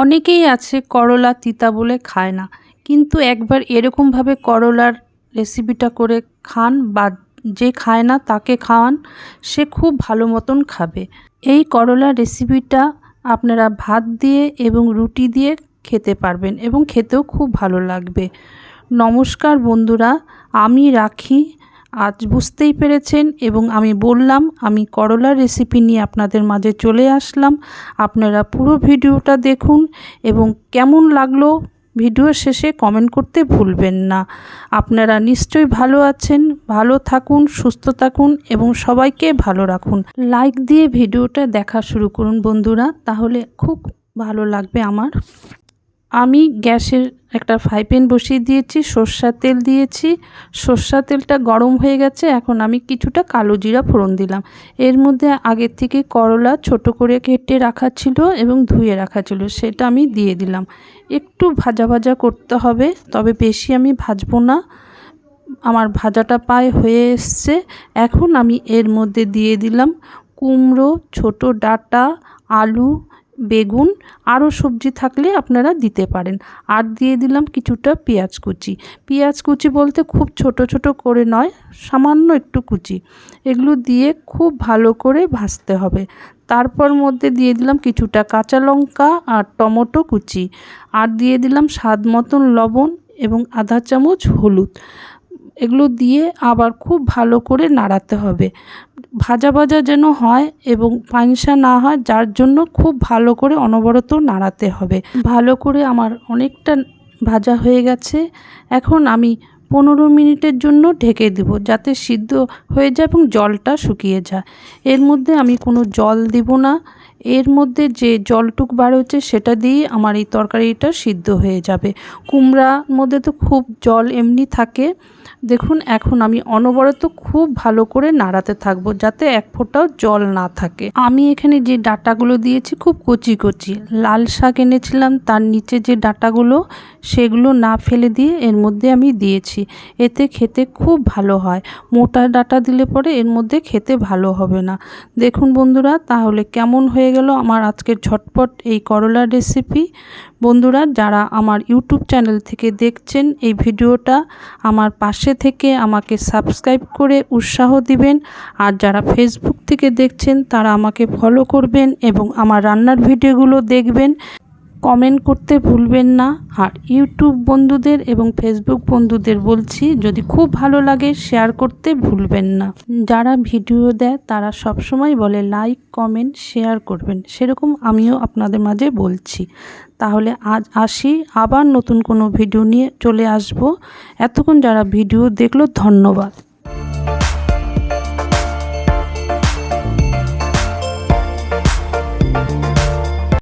অনেকেই আছে করলা, তিতা বলে খায় না। কিন্তু একবার এরকমভাবে করলার রেসিপিটা করে খান বা যে খায় না তাকে খাওয়ান, সে খুব ভালো মতন খাবে। এই করলার রেসিপিটা আপনারা ভাত দিয়ে এবং রুটি দিয়ে খেতে পারবেন এবং খেতেও খুব ভালো লাগবে। নমস্কার বন্ধুরা, আমি রাখি। আজ বুঝতেই পেরেছেন এবং আমি বললাম, আমি করলার রেসিপি নিয়ে আপনাদের মাঝে চলে আসলাম। আপনারা পুরো ভিডিওটা দেখুন এবং কেমন লাগল ভিডিও শেষে কমেন্ট করতে ভুলবেন না। আপনারা নিশ্চয়ই ভালো আছেন, ভালো থাকুন, সুস্থ থাকুন এবং সবাইকে ভালো রাখুন। লাইক দিয়ে ভিডিওটা দেখা শুরু করুন বন্ধুরা, তাহলে খুব ভালো লাগবে আমার। আমি গ্যাসের একটা ফ্রাই প্যান বসিয়ে দিয়েছি, সর্ষার তেল দিয়েছি। সর্ষার তেলটা গরম হয়ে গেছে, এখন আমি কিছুটা কালো জিরা ফোড়ন দিলাম। এর মধ্যে আগের থেকে করলা ছোট করে কেটে রাখা ছিল এবং ধুয়ে রাখা ছিল, সেটা আমি দিয়ে দিলাম। একটু ভাজা ভাজা করতে হবে, তবে বেশি আমি ভাজবো না। আমার ভাজাটা পায়ে হয়ে এসছে, এখন আমি এর মধ্যে দিয়ে দিলাম কুমড়ো, ছোট ডাটা, আলু বেগুন আরও সবজি থাকলে আপনারা দিতে পারেন। আর দিয়ে দিলাম কিছুটা পেঁয়াজ কুচি। পেঁয়াজ কুচি বলতে খুব ছোট ছোট করে নয়, সামান্য একটু কুচি। এগুলো দিয়ে খুব ভালো করে ভাজতে হবে। তারপর মধ্যে দিয়ে দিলাম কিছুটা কাঁচা লঙ্কা আর টমেটো কুচি। আর দিয়ে দিলাম স্বাদ মতন লবণ এবং আধা চামচ হলুদ। এগুলো দিয়ে আবার খুব ভালো করে নাড়াতে হবে। ভাজা ভাজা যেন হয় এবং পাংসা না হয়, যার জন্য খুব ভালো করে অনবরত নাড়াতে হবে। ভালো করে আমার অনেকটা ভাজা হয়ে গেছে। এখন আমি পনেরো মিনিটের জন্য ঢেকে দেব যাতে সিদ্ধ হয়ে যায় এবং জলটা শুকিয়ে যায়। এর মধ্যে আমি কোনো জল দিব না। এর মধ্যে যে জলটুক বার হচ্ছে সেটা দিয়েই আমার এই তরকারিটা সিদ্ধ হয়ে যাবে। কুমড়ার মধ্যে তো খুব জল এমনি থাকে। দেখুন, এখন আমি অনবরত খুব ভালো করে নাড়াতে থাকব যাতে এক ফোঁটাও জল না থাকে। আমি এখানে যে ডাটাগুলো দিয়েছি খুব কচি কচি। লাল শাক এনেছিলাম, তার নিচে যে ডাটাগুলো সেগুলো না ফেলে দিয়ে এর মধ্যে আমি দিয়েছি। এতে খেতে খুব ভালো হয়। মোটা ডাটা দিলে পরে এর মধ্যে খেতে ভালো হবে না। দেখুন বন্ধুরা, তাহলে কেমন হয়ে গেল আমার আজকের ঝটপট এই করলার রেসিপি বন্ধুরা, যারা আমার ইউটিউব চ্যানেল থেকে দেখছেন এই ভিডিওটা, আমার পাশে থেকে আমাকে সাবস্ক্রাইব করে উৎসাহ দিবেন। আর যারা ফেসবুক থেকে দেখছেন, তারা আমাকে ফলো করবেন এবং আমার রান্নার ভিডিওগুলো দেখবেন। কমেন্ট করতে ভুলবেন না। আর ইউটিউব বন্ধুদের এবং ফেসবুক বন্ধুদের বলছি, যদি খুব ভালো লাগে শেয়ার করতে ভুলবেন না। যারা ভিডিও দেয়, তারা সবসময় বলে লাইক কমেন্ট শেয়ার করবেন। সেরকম আমিও আপনাদের মাঝে বলছি। তাহলে আজ আসি, আবার নতুন কোনো ভিডিও নিয়ে চলে আসব। এতক্ষণ যারা ভিডিও দেখল, ধন্যবাদ।